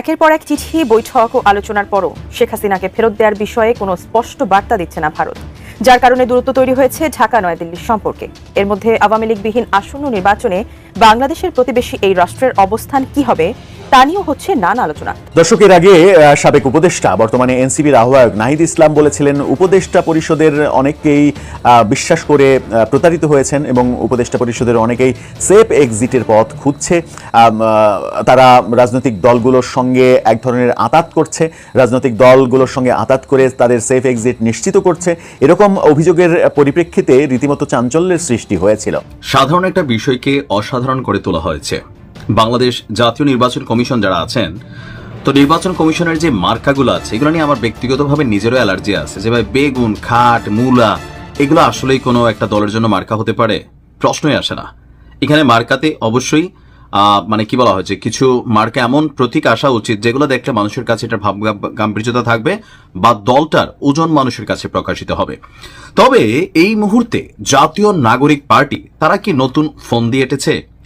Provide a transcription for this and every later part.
একের পর এক চিঠি, বৈঠক ও আলোচনার পরও শেখ হাসিনাকে ফেরত দেওয়ার বিষয়ে কোনো স্পষ্ট বার্তা দিচ্ছে না ভারত, যার কারণে দূরত্ব তৈরি হয়েছে ঢাকা, নয়াদিল্লির সম্পর্কে। এর মধ্যে আওয়ামী লীগবিহীন আসন্ন নির্বাচনে বাংলাদেশের প্রতিবেশী এই রাষ্ট্রের অবস্থান কি হবে তা নিয়েও হচ্ছে নানা আলোচনা। দর্শকের আগে সাবেক উপদেষ্টা বর্তমানে এনসিবির আহ্বায়ক নাহিদ ইসলাম বলেছিলেন উপদেষ্টা পরিষদের অনেকেই বিশ্বাস করে প্রতারিত হয়েছেন এবং উপদেষ্টা পরিষদের অনেকেই সেফ এক্সিটের পথ খুঁজছে। তারা রাজনৈতিক দলগুলোর সঙ্গে এক ধরনের আতাত করছে। রাজনৈতিক দলগুলোর সঙ্গে আতাত করে তাদের সেফ এক্সিট নিশ্চিত করছে। এরকম অভিযোগের পরিপ্রেক্ষিতে রীতিমতো চাঞ্চল্যের সৃষ্টি হয়েছিল। সাধারণ একটা বিষয়কে অসাধারণ করে তোলা হয়েছে। বাংলাদেশ জাতীয় নির্বাচন কমিশন যারা আছেন, তো নির্বাচন কমিশনের যে মার্কাগুলো আছে, এগুলো নিয়ে আমার ব্যক্তিগতভাবে নিজেরও অ্যালার্জি আছে যে, ভাই, বেগুন, খাট, মূলা, এগুলো আসলেই কোনো একটা দলের জন্য মার্কা হতে পারে? প্রশ্নই আসে না। এখানে মার্কাতে অবশ্যই মানে কি বলা হয়েছে কিছু মার্কা এমন প্রতীক আসা উচিত যেগুলো দেখলে মানুষের কাছে এটার ভাব গাম্ভীর্যতা থাকবে বা দলটার ওজন মানুষের কাছে প্রকাশিত হবে। তবে এই মুহূর্তে জাতীয় নাগরিক পার্টি, তারা কি নতুন ফোন দিয়ে এটেছে?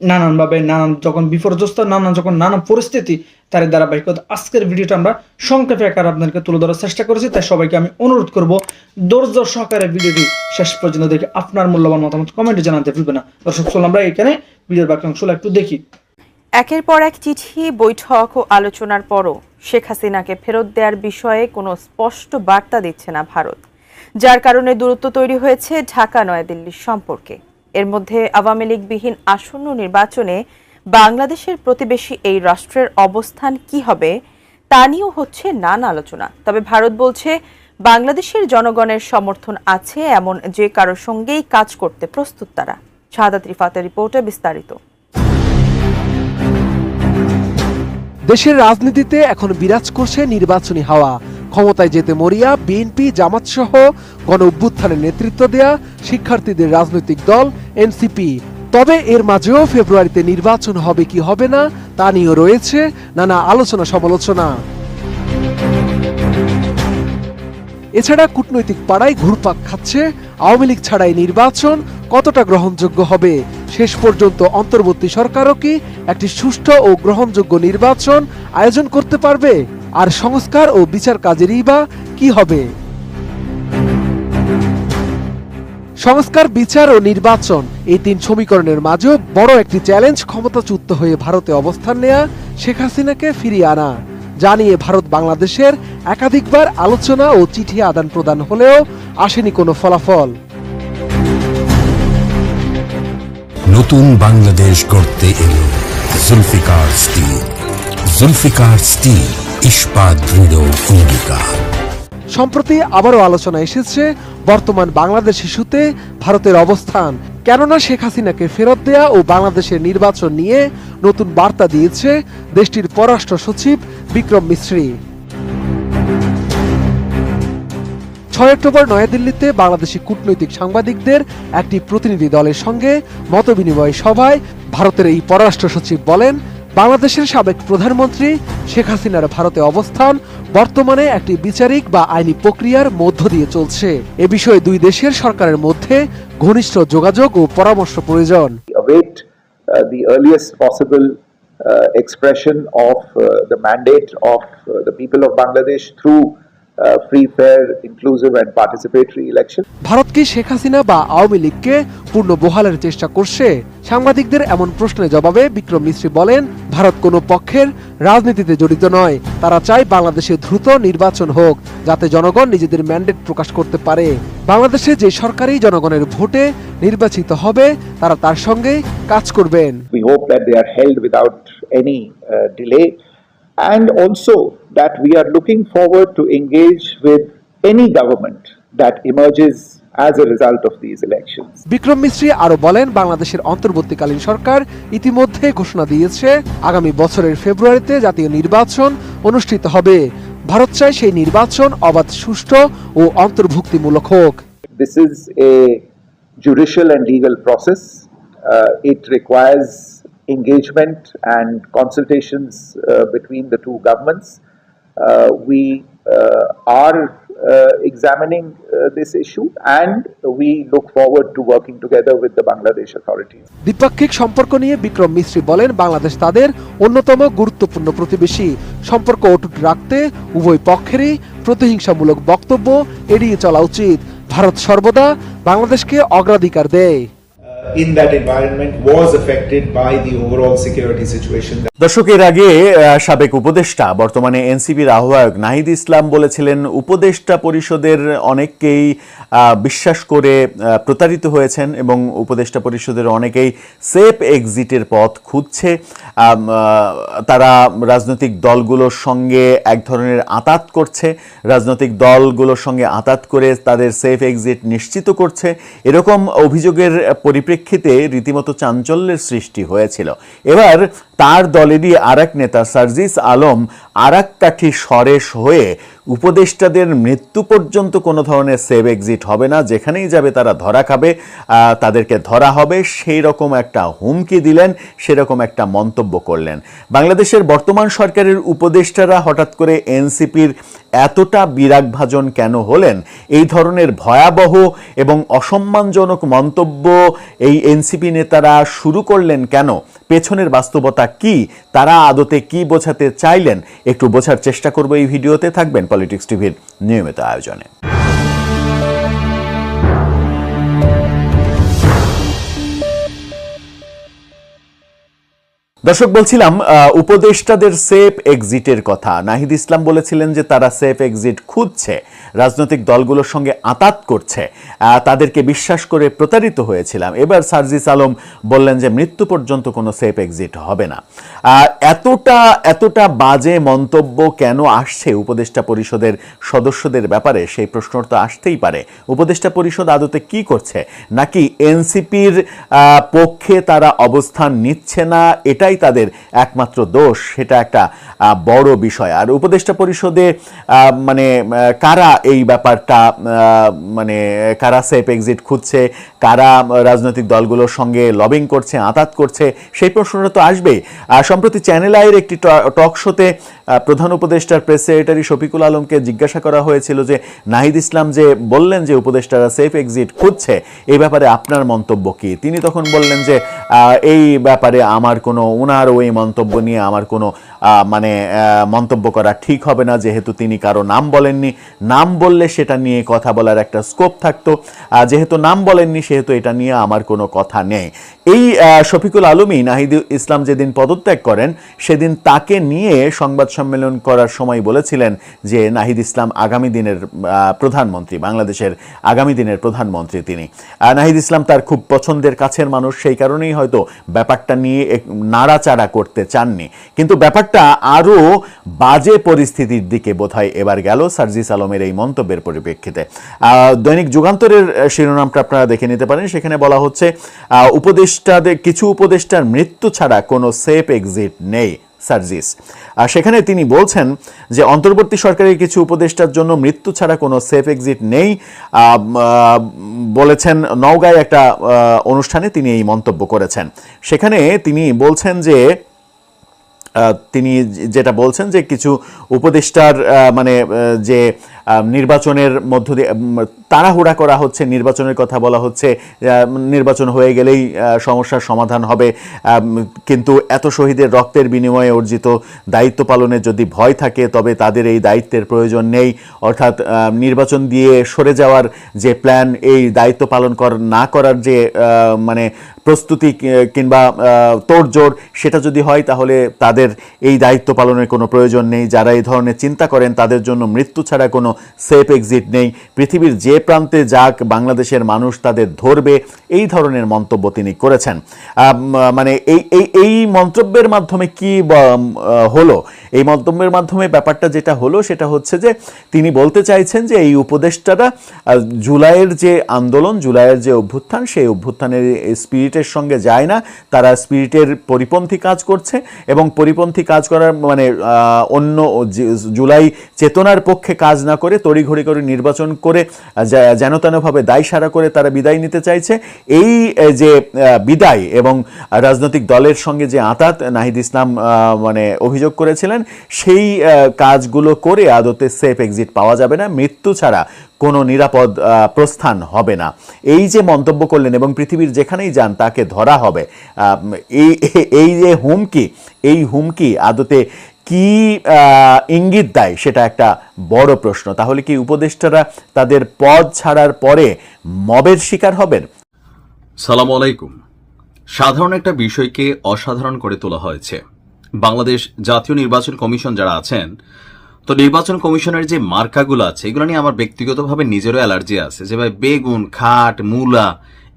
নানানভাবে নানান যখন বিপর্যস্ত, নানান যখন নানা পরিস্থিতি, তার ধারাবাহিকতা আজকের ভিডিওটা আমরা সংক্ষেপে আকার আপনাদেরকে তুলে ধরার চেষ্টা করেছি, তাই সবাইকে আমি অনুরোধ করব, ধৈর্য সহকারে ভিডিওটি শেষ পর্যন্ত দেখে আপনার মূল্যবান মতামত কমেন্টে জানাতে ভুলবেন না। দর্শক, চলুন আমরা এখানে ভিডিওর বাকি অংশগুলো একটু দেখি। একের পর এক চিঠি, বৈঠক ও আলোচনার পরও শেখ হাসিনাকে ফেরত দেওয়ার বিষয়ে কোনো স্পষ্ট বার্তা দিচ্ছে না ভারত, যার কারণে দূরত্ব তৈরি হয়েছে ঢাকা নয়াদিল্লির সম্পর্কে। এর মধ্যে আওয়ামী লীগবিহীন আসন্ন নির্বাচনে বাংলাদেশের প্রতিবেশী এই রাষ্ট্রের অবস্থান কি হবে, তা নিয়েও হচ্ছে নানা আলোচনা। তবে ভারত বলছে, বাংলাদেশের জনগণের সমর্থন আছে এমন যে কারোর সঙ্গেই কাজ করতে প্রস্তুত তারা। শাহাদাত রিফাতের রিপোর্টে বিস্তারিত। দেশের রাজনীতিতে এখন বিরাজ করছে নির্বাচনী হাওয়া। ক্ষমতায় যেতে মরিয়া, বিএনপি জামাত সহ গণ অভ্যুত্থানের নেতৃত্ব দেয়া শিক্ষার্থীদের রাজনৈতিক দল, এনসিপি। তবে এর মাঝেও ফেব্রুয়ারিতে নির্বাচন হবে কি হবে না, তা নিয়েও রয়েছে নানা আলোচনা সমালোচনা। এছাড়া কূটনৈতিক পাড়ায় ঘুরপাক খাচ্ছে, আওয়ামী লীগ ছাড়াই নির্বাচন কতটা গ্রহণযোগ্য হবে? শেষ পর্যন্ত অন্তর্বর্তী সরকারও কি একটি সুষ্ঠু ও গ্রহণযোগ্য নির্বাচন আয়োজন করতে পারবে? আর সংস্কার ও বিচার কাজেরই বা কি হবে? সংস্কার, বিচার ও নির্বাচন এই তিন সমীকরণের মাঝেও বড় একটি চ্যালেঞ্জ ক্ষমতাচ্যুত হয়ে ভারতে অবস্থান নেয়া শেখ হাসিনাকে ফিরিয়ে আনা। জানিয়ে ভারত বাংলাদেশের একাধিকবার আলোচনা ও চিঠি আদান প্রদান হলেও আসেনি কোনো ফলাফল। নতুন বাংলাদেশ গড়তে এলো জুলফিকার স্টিল। জুলফিকার স্টিল। সম্প্রতি আবারও আলোচনা এসেছে বর্তমান বাংলাদেশ ইস্যুতে ভারতের অবস্থান। কেননা শেখ হাসিনাকে ফেরত দেয়া ও বাংলাদেশের নির্বাচন নিয়ে নতুন বার্তা দিয়েছে দেশটির পররাষ্ট্র সচিব বিক্রম মিশ্রি ছয় অক্টোবর নয়াদিল্লিতে বাংলাদেশি কূটনৈতিক সাংবাদিকদের একটি প্রতিনিধি দলের সঙ্গে মতবিনিময় সভায় ভারতের এই পররাষ্ট্র সচিব বলেন বাংলাদেশের সাবেক প্রধানমন্ত্রী শেখ হাসিনার ভারতে অবস্থান বর্তমানে একটি বিচারিক বা আইনি প্রক্রিয়ার মধ্য দিয়ে চলছে। এ বিষয়ে দুই দেশের সরকারের মধ্যে ঘনিষ্ঠ যোগাযোগ ও পরামর্শ প্রয়োজন। Uh, the earliest possible uh, expression of uh, the mandate of uh, the people of Bangladesh through free, fair, inclusive, and participatory election. Bharat কি শেখ হাসিনা বা আওয়ামী লীগকে পূর্ণ বহালের চেষ্টা করছে? সাংবাদিকদের এমন প্রশ্নের জবাবে বিক্রম মিশ্রী বলেন ভারত কোনো পক্ষের রাজনীতিতে জড়িত নয়। তারা চায় বাংলাদেশে দ্রুত নির্বাচন হোক যাতে জনগণ নিজেদের ম্যান্ডেট প্রকাশ করতে পারে। বাংলাদেশে যে সরকারই জনগণের ভোটে নির্বাচিত হবে তারা তার সঙ্গে কাজ করবেন। Hope that they are held without any uh, delay, and also that we are looking forward to engage with any government that emerges as a result of these elections. Vikram Misri আরও বলেন বাংলাদেশের অন্তর্বর্তীকালীন সরকার ইতিমধ্যে ঘোষণা দিয়েছে আগামী বছরের ফেব্রুয়ারিতে জাতীয় নির্বাচন অনুষ্ঠিত হবে ভারত চায় সেই নির্বাচন অবাধ সুষ্ঠু ও অন্তর্ভুক্তিমূলক হোক This is a judicial and legal process. Uh, it requires engagement and consultations uh, between the two governments. Uh, we uh, are uh, examining uh, this issue and we look forward to working together with the Bangladesh authorities. দ্বিপাক্ষিক সম্পর্ক নিয়ে বিক্রম মিশ্রী বলেন বাংলাদেশ তাদের অন্যতম গুরুত্বপূর্ণ প্রতিবেশী সম্পর্ক অটুট রাখতে উভয় পক্ষেরই প্রতিহিংসামূলক বক্তব্য এড়িয়ে চলা উচিত ভারত সর্বদা বাংলাদেশকে অগ্রাধিকার দেয় uh, in that environment was affected by the overall security situation. দর্শক এর আগে সাবেক উপদেষ্টা, বর্তমানে এনসিপির আহ্বায়ক নাহিদ ইসলাম বলেছিলেন, উপদেষ্টা পরিষদের অনেককেই বিশ্বাস করে প্রতারিত হয়েছেন এবং উপদেষ্টা পরিষদের অনেকেই সেফ এক্সিটের পথ খুঁজছে। তারা রাজনৈতিক দলগুলোর সঙ্গে এক ধরনের আতাত করছে। রাজনৈতিক দলগুলোর সঙ্গে আতাত করে তাদের সেফ এক্সিট নিশ্চিত করছে। এরকম অভিযোগের পরিপ্রেক্ষিতে রীতিমতো চাঞ্চল্যের সৃষ্টি হয়েছিল। এবার তার দলেরই আর নেতা সার্জিস আলম আর এক কাঠি সরেশ হয়ে উপদেষ্টাদের মৃত্যু পর্যন্ত কোনো ধরনের সেভ এক্সিট হবে না, যেখানেই যাবে তারা ধরা খাবে তাদেরকে ধরা হবে, সেই রকম একটা হুমকি দিলেন, সেরকম একটা মন্তব্য করলেন। বাংলাদেশের বর্তমান সরকারের উপদেষ্টারা হঠাৎ করে এনসিপির এতটা বিরাগভাজন কেন হলেন? এই ধরনের ভয়াবহ এবং অসম্মানজনক মন্তব্য এই এনসিপি নেতারা শুরু করলেন কেন? পেছনের বাস্তবতা কি? তারা আদতে কি বোঝাতে চাইলেন? একটু বোঝার চেষ্টা করব এই ভিডিওতে। থাকবেন পলিটিক্স টিভির নিয়মিত আয়োজনে। দর্শক, বলছিলাম উপদেষ্টাদের সেফ এক্সিটের কথা। নাহিদ ইসলাম বলেছিলেন যে তারা সেফ এক্সিট খুঁজছে, রাজনৈতিক দলগুলোর সঙ্গে আতাত করছে। তাদেরকে বিশ্বাস করে প্রতারিত হয়েছিলাম। এবার সার্জিস আলম বললেন যে মৃত্যু পর্যন্ত কোনো সেফ এক্সিট হবে না। এতটা এতটা বাজে মন্তব্য কেন আসছে উপদেষ্টা পরিষদের সদস্যদের ব্যাপারে? সেই প্রশ্ন তো আসতেই পারে। উপদেষ্টা পরিষদ আদতে কি করছে? নাকি এনসিপির পক্ষে তারা অবস্থান নিচ্ছে না? এটাই তাদের একমাত্র দোষ, সেটা একটা বড় বিষয়। আর উপদেষ্টা পরিষদে মানে কারা এই ব্যাপারটা মানে কারা সেফ এক্সিট খুঁজছে, কারা রাজনৈতিক দলগুলোর সঙ্গে লবিং করছে, আতাত করছে, সেই প্রশ্নটা তো আসবেই। সম্প্রতি চ্যানেল আইয়ের একটি টক শোতে প্রধান উপদেষ্টার প্রেস সেক্রেটারি শফিকুল আলমকে জিজ্ঞাসা করা হয়েছিল যে, নাহিদ ইসলাম যে বললেন যে উপদেষ্টারা সেফ এক্সিট খুঁজছে, এই ব্যাপারে আপনার মন্তব্য কি? তিনি তখন বললেন যে এই ব্যাপারে আমার কোনো ওনার ওই মন্তব্য নিয়ে আমার কোনো মানে মন্তব্য করা ঠিক হবে না, যেহেতু তিনি কারও নাম বলেননি। নাম বললে সেটা নিয়ে কথা বলার একটা স্কোপ থাকতো। যেহেতু নাম বলেননি, সেহেতু এটা নিয়ে আমার কোনো কথা নেই। এই শফিকুল আলমই নাহিদ ইসলাম যেদিন পদত্যাগ করেন, সেদিন তাকে নিয়ে সংবাদ সম্মেলন করার সময় বলেছিলেন যে নাহিদ ইসলাম আগামী দিনের প্রধানমন্ত্রী, বাংলাদেশের আগামী দিনের প্রধানমন্ত্রী তিনি। নাহিদ ইসলাম তার খুব পছন্দের কাছের মানুষ, সেই কারণেই হয়তো ব্যাপারটা নিয়ে নাড়াচাড়া করতে চাননি। কিন্তু ব্যাপারটা আরও বাজে পরিস্থিতির দিকে বোধহয় এবার গেল সার্জিস আলমের এই মন্তব্যের পরিপ্রেক্ষিতে। দৈনিক যুগান্তরের শিরোনামটা আপনারা দেখে নিতে পারেন। সেখানে বলা হচ্ছে উপদেষ্টাদের, কিছু উপদেষ্টার মৃত্যু ছাড়া কোনো সেফ এক্সিট নেই। সার্জিস। আর সেখানে তিনি বলছেন যে, অন্তর্বর্তী সরকারের কিছু উপদেষ্টার জন্য মৃত্যু ছাড়া কোনো সেফ এক্সিট নেই। বলেছেন, নওগাঁয় একটা অনুষ্ঠানে তিনি এই মন্তব্য করেছেন। সেখানে তিনি বলছেন যে তিনি যেটা বলছেন যে, কিছু উপদেষ্টার মানে যে নির্বাচনের মধ্য দিয়ে তাড়াহুড়া করা হচ্ছে, নির্বাচনের কথা বলা হচ্ছে নির্বাচন হয়ে গেলেই সমস্যার সমাধান হবে। কিন্তু এত শহীদের রক্তের বিনিময়ে অর্জিত দায়িত্ব পালনের যদি ভয় থাকে, তবে তাদের এই দায়িত্বের প্রয়োজন নেই। অর্থাৎ নির্বাচন দিয়ে সরে যাওয়ার যে প্ল্যান, এই দায়িত্ব পালন কর, না করার যে মানে প্রস্তুতি কিংবা তোড়জোড়, সেটা যদি হয়, তাহলে তাদের এই দায়িত্ব পালনের কোনো প্রয়োজন নেই। যারা এই ধরনের চিন্তা করেন, তাদের জন্য মৃত্যু ছাড়া কোনো সেফ এক্সিট নেই। পৃথিবীর যে প্রান্তে যাক, বাংলাদেশের মানুষ তাদের ধরবে। এই ধরনের মন্তব্য তিনি করেছেন। মানে এই এই এই মন্তব্যের মাধ্যমে কি হলো? এই মন্তব্যের মাধ্যমে ব্যাপারটা যেটা হলো, সেটা হচ্ছে যে তিনি বলতে চাইছেন যে এই উপদেষ্টারা জুলাইয়ের যে আন্দোলন, জুলাইয়ের যে অভ্যুত্থান, সেই অভ্যুত্থানের স্পিরিটের সঙ্গে যায় না। তারা স্পিরিটের পরিপন্থী কাজ করছে এবং পরিপন্থী কাজ করার মানে অন্য জুলাই চেতনার পক্ষে কাজ না করে তড়িঘড়ি করে নির্বাচন করে যেন তেনভাবে দায় সারা করে তারা বিদায় নিতে চাইছে। এই যে বিদায় এবং রাজনৈতিক দলের সঙ্গে যে আতাত নাহিদ ইসলাম মানে অভিযোগ করেছিলেন, সেই কাজগুলো করে আদতে সেফ এক্সিট পাওয়া যাবে না। মৃত্যু ছাড়া কোনো নিরাপদ প্রস্থান হবে না। এই যে মন্তব্য করলেন এবং পৃথিবীর যেখানেই যান তাকে ধরা হবে এই এই যে হুমকি, এই হুমকি আদতে কি ইঙ্গিত দেয়? সেটা একটা বড় প্রশ্ন। তাহলে কি উপদেষ্টারা তাদের পদ ছাড়ার পরে মবের শিকার হবেন? সালাম আলাইকুম। সাধারণ একটা বিষয়কে অসাধারণ করে তোলা হয়েছে। বাংলাদেশ জাতীয় নির্বাচন কমিশন যারা আছেন, তো নির্বাচন কমিশনের যে মার্কাগুলো আছে, এগুলো নিয়ে আমার ব্যক্তিগতভাবে নিজেরও অ্যালার্জি আছে যে, ভাই, বেগুন, খাট, মূলা,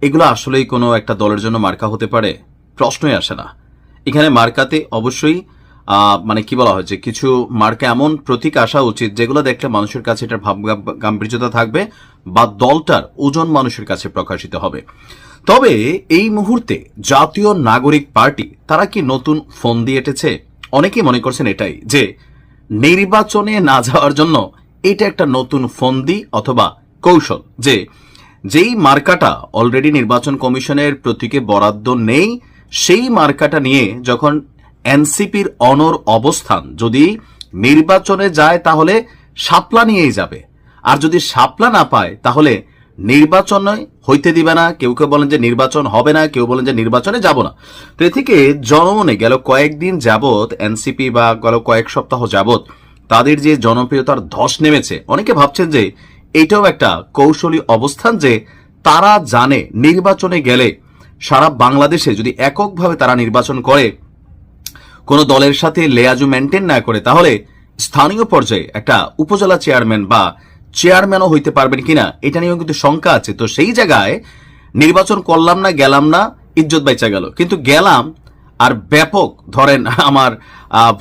এগুলো আসলেই কোনো একটা দলের জন্য মার্কা হতে পারে? প্রশ্নই আসে না। এখানে মার্কাতে অবশ্যই মানে কি বলা হয়েছে কিছু মার্কা এমন প্রতীক আসা উচিত যেগুলো দেখলে মানুষের কাছে এটার ভাব গাম্ভীর্যতা থাকবে বা দলটার ওজন মানুষের কাছে প্রকাশিত হবে। তবে এই মুহূর্তে জাতীয় নাগরিক পার্টি, তারা কি নতুন ফোন দিয়ে এটেছে? অনেকেই মনে করছেন এটাই, যে নির্বাচনে না যাওয়ার জন্য এটা একটা নতুন ফন্দি অথবা কৌশল, যে যেই মার্কাটা অলরেডি নির্বাচন কমিশনের প্রতীকে বরাদ্দ নেই, সেই মার্কাটা নিয়ে যখন এনসিপির অনর অবস্থান যদি নির্বাচনে যায় তাহলে সাপলা নিয়েই যাবে। আর যদি সাপলা না পায়, তাহলে নির্বাচনে হইতে দিবে না। কেউ কেউ বলেন যে নির্বাচন হবে না, কেউ বলেন যে নির্বাচনে যাব না। তো থেকে জনমনে গেল কয়েকদিন যাবত এনসিপি বা গেল কয়েক সপ্তাহ যাবত তাদের যে জনপ্রিয়তার ধস নেমেছে, অনেকে ভাবছেন যে এটাও একটা কৌশলী অবস্থান যে তারা জানে নির্বাচনে গেলে সারা বাংলাদেশে যদি এককভাবে তারা নির্বাচন করে কোনো দলের সাথে লেয়াজু মেনটেন না করে, তাহলে স্থানীয় পর্যায়ে একটা উপজেলা চেয়ারম্যান বা চেয়ারম্যানও হইতে পারবেন কিনা, এটা নিয়েও কিন্তু শঙ্কা আছে। তো সেই জায়গায় নির্বাচন করলাম না, গেলাম না, ইজ্জত বাইচা গেল। কিন্তু গেলাম আর ব্যাপক, ধরেন আমার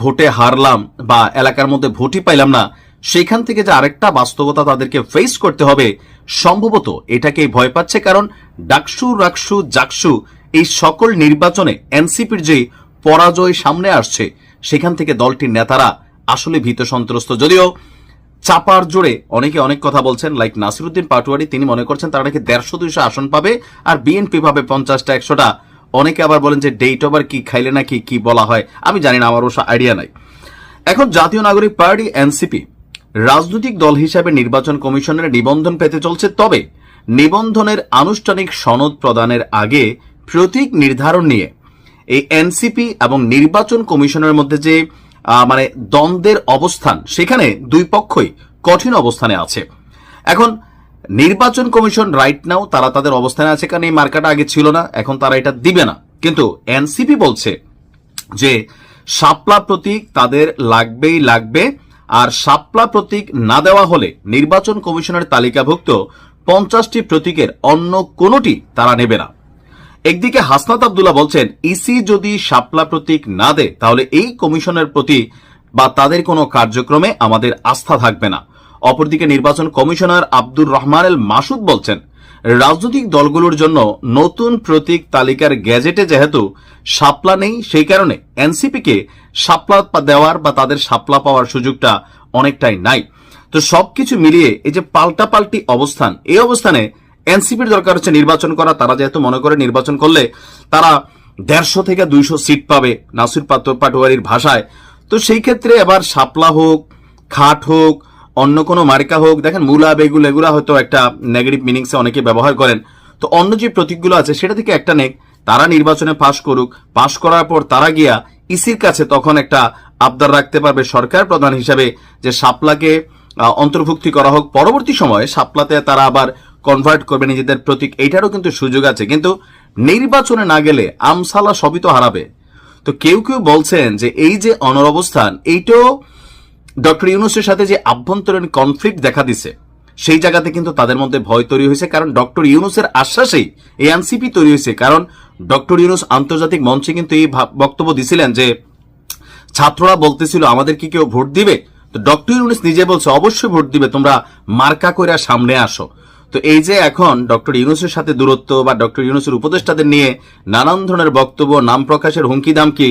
ভোটে হারলাম বা এলাকার মধ্যে ভোটই পাইলাম না, সেখান থেকে যে আরেকটা বাস্তবতা তাদেরকে ফেস করতে হবে, সম্ভবত এটাকেই ভয় পাচ্ছে। কারণ ডাকসু, রাকসু, জাকসু এই সকল নির্বাচনে এনসিপির যে পরাজয় সামনে আসছে। সেখান থেকে দলটির নেতারা আসলে ভীত সন্ত্রস্ত। যদিও চাপার জোরে অনেকে অনেক কথা বলছেন লাইক নাসিরুদ্দিন পাটোয়ারি, তিনি মনে করছেন তারা নাকি দেড়শো দুইশো আসন পাবে আর বিএনপি পাবে পঞ্চাশটা, একশোটা। অনেকে আবার বলেন যে ডেট ওভার কি খাইলে নাকি কি বলা হয়। আমি জানি না, আমার ওসব আইডিয়া নাই। এখন জাতীয় নাগরিক পার্টি, এনসিপি। রাজনৈতিক দল হিসাবে নির্বাচন কমিশনের নিবন্ধন পেতে চলছে, তবে নিবন্ধনের আনুষ্ঠানিক সনদ প্রদানের আগে প্রতীক নির্ধারণ নিয়ে এই এনসিপি এবং নির্বাচন কমিশনের মধ্যে যে মানে দ্বন্দ্বের অবস্থান, সেখানে দুই পক্ষই কঠিন অবস্থানে আছে। এখন, নির্বাচন কমিশন রাইট নাও তারা তাদের অবস্থানে আছে, কারণ এই মার্কাটা আগে ছিল না, এখন তারা এটা দিবে না। কিন্তু এনসিপি বলছে যে শাপলা প্রতীক তাদের লাগবেই লাগবে, আর শাপলা প্রতীক না দেওয়া হলে নির্বাচন কমিশনের তালিকাভুক্ত পঞ্চাশটি প্রতীকের অন্য কোনোটি তারা নেবে না। একদিকে হাসনাত আবদুল্লাহ বলছেন, ইসি যদি শাপলা প্রতীক না দেয়, তাহলে এই কমিশনের প্রতি বা তাদের কোনো কার্যক্রমে আমাদের আস্থা থাকবে না। অপরদিকে নির্বাচন কমিশনার আব্দুর রহমান এল মাসুদ বলছেন, রাজনৈতিক দলগুলোর জন্য নতুন প্রতীক তালিকার গ্যাজেটে যেহেতু সাপলা নেই, সেই কারণে এনসিপিকে শাপলা পা- দেওয়ার বা তাদের সাপলা পাওয়ার সুযোগটা অনেকটাই নাই। তো সবকিছু মিলিয়ে এই যে পাল্টাপাল্টি অবস্থান, এই অবস্থানে এনসিপির দরকার হচ্ছে নির্বাচন করা তারা যেহেতু মনে করে নির্বাচন করলে তারা দেড়শো থেকে দুইশো সিট পাবে নাসির পাটো- পাটোয়ারির ভাষায়। তো সেই ক্ষেত্রে এবার শাপলা হোক খাট হোক অন্য কোনো মার্কা হোক দেখেন মূলা বেগুল এগুলা হয়তো একটা নেগেটিভ মিনিংসে অনেকে ব্যবহার করেন। তো অন্য যে প্রতীকগুলো আছে সেটা থেকে একটা নেক তারা নির্বাচনে পাশ করুক পাশ করার পর তারা গিয়া ইসির কাছে তখন একটা আবদার রাখতে পারবে সরকার প্রধান হিসাবে যে শাপলাকে আহ, অন্তর্ভুক্তি করা হোক। পরবর্তী সময়ে শাপলাতে তারা আবার কনভার্ট করবে নিজেদের প্রতীক, এইটারও কিন্তু সুযোগ আছে। কিন্তু নির্বাচনে না গেলে আমসালা সবই তো হারাবে। তো কেউ কেউ বলছেন যে এই যে অনরবস্থান এইটাও ডক্টর ইউনুসের সাথে যে আভ্যন্তরীণ কনফ্লিক্ট দেখা দিছে, সেই জায়গাতে কিন্তু তাদের মধ্যে ভয় তৈরি হয়েছে। কারণ ডক্টর ইউনুসের আশ্বাসেই এই এনসিপি তৈরি হয়েছে। কারণ ডক্টর ইউনুস আন্তর্জাতিক মঞ্চে কিন্তু এই বক্তব্য দিছিলেন যে ছাত্ররা বলতেছিল, আমাদের কি কেউ ভোট দিবে? তো ডক্টর ইউনুস নিজে বলছে, অবশ্যই ভোট দিবে, তোমরা মার্কা করে সামনে আসো। তো এই যে এখন ডক্টর ইউনুসের সাথে দূরত্ব বা ডক্টর ইউনুসের উপদেষ্টাদের নিয়ে নানান ধরনের বক্তব্য, নাম প্রকাশের হুমকি দামকি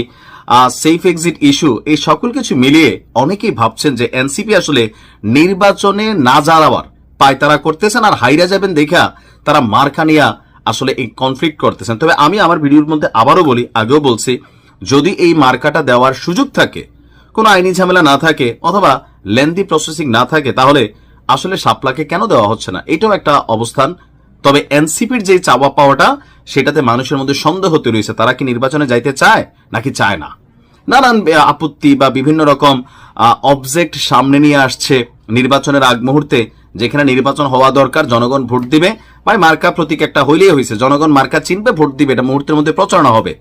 সেফ এক্সিট ইস্যু এই সকল কিছু মিলিয়ে অনেকেই ভাবছেন যে এনসিপি আসলে নির্বাচনে না যাওয়ার পায়তারা করতেছেন আর হাইরা যাবেন দেখা তারা মার্কা নিয়া আসলে এই কনফ্লিক্ট করতেছেন। তবে আমি আমার ভিডিওর মধ্যে আবারও বলি, আগেও বলছি, যদি এই মার্কাটা দেওয়ার সুযোগ থাকে, কোনো আইনি ঝামেলা না থাকে অথবা লেন্দি প্রসেসিং না থাকে, তাহলে আসলে শাপলাকে কেন দেওয়া হচ্ছে না? এটাও একটা অবস্থান। তবে এনসিপির যে চাওয়া পাওয়াটা, সেটাতে মানুষের মধ্যে সন্দেহ তৈরি হয়েছে তারা কি নির্বাচনে যাইতে চায়, নাকি চায় না? নানান আপত্তি বা বিভিন্ন রকম অবজেক্ট সামনে নিয়ে আসছে নির্বাচনের আগ মুহূর্তে, যেখানে নির্বাচন হওয়া দরকার, জনগণ ভোট দিবে। ভাই, মার্কা প্রতীক একটা হইলেই হয়েছে জনগণ মার্কা চিনবে, ভোট দিবে। এটা মুহূর্তের মধ্যে প্রচারণা হবে।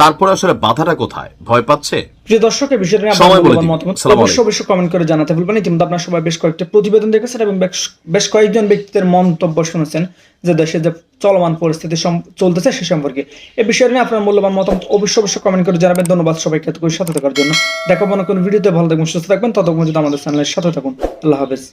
তারপরে আসলে বাধাটা কোথায়? ভয় পাচ্ছে? প্রিয় দর্শক এই বিষয়টা অবশ্যই অবশ্যই কমেন্ট করে জানাতে ভুলবেন ইতিমধ্যে আপনার সবাই বেশ কয়েকটা প্রতিবেদন দেখেছেন এবং বেশ- কয়েকজন ব্যক্তিদের মন্তব্য শুনেছেন যে দেশে যে চলমান পরিস্থিতি চলতেছে সে সম্পর্কে। এই বিষয় নিয়ে আপনার মূল্যবান মতামত অবশ্যই অবশ্যই কমেন্ট করে জানাবেন। ধন্যবাদ সবাইকে এতক্ষণ সাথে থাকার জন্য। দেখাবো না কোনো ভিডিওতে। ভালো থাকবেন সুস্থ থাকবেন। ততক্ষণ যদি আমাদের চ্যানেলের সাথে থাকুন। আল্লাহ হাফেজ।